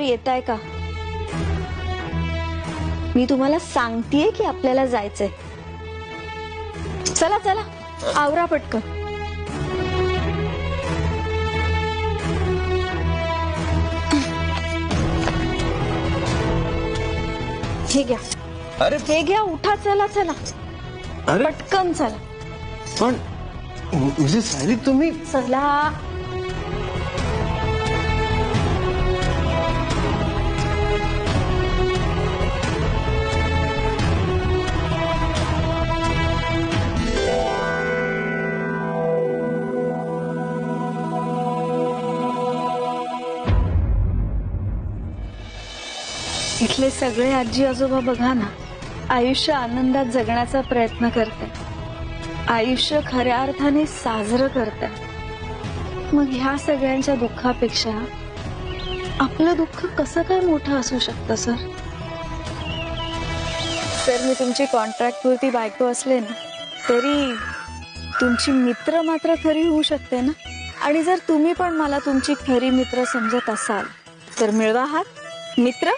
लवकर येत आहे का? मी तुम्हाला सांगतेय की आपल्याला जायचंय. चला चला. आवरा पटकन. हे घ्या. अरे हे घ्या उठा चला चला. अरे. पटकन चला. पण म्हणजे तुम्ही? चला. इथले सगळे आजी आजोबा बघा ना आयुष्य आनंदात जगण्याचा प्रयत्न करतात आयुष्य खऱ्या अर्थाने साजरं करतात मग ह्या सगळ्यांच्या दुःखापेक्षा आपलं दुःख कसं काय मोठं असू शकतं सर? सर मी तुमची कॉन्ट्रॅक्ट पुरती बायको असले ना तरी तुमची मित्र मात्र खरी होऊ शकते ना? आणि जर तुम्ही पण मला तुमची खरी मित्र समजत असाल तर मिळवा हात. मित्र?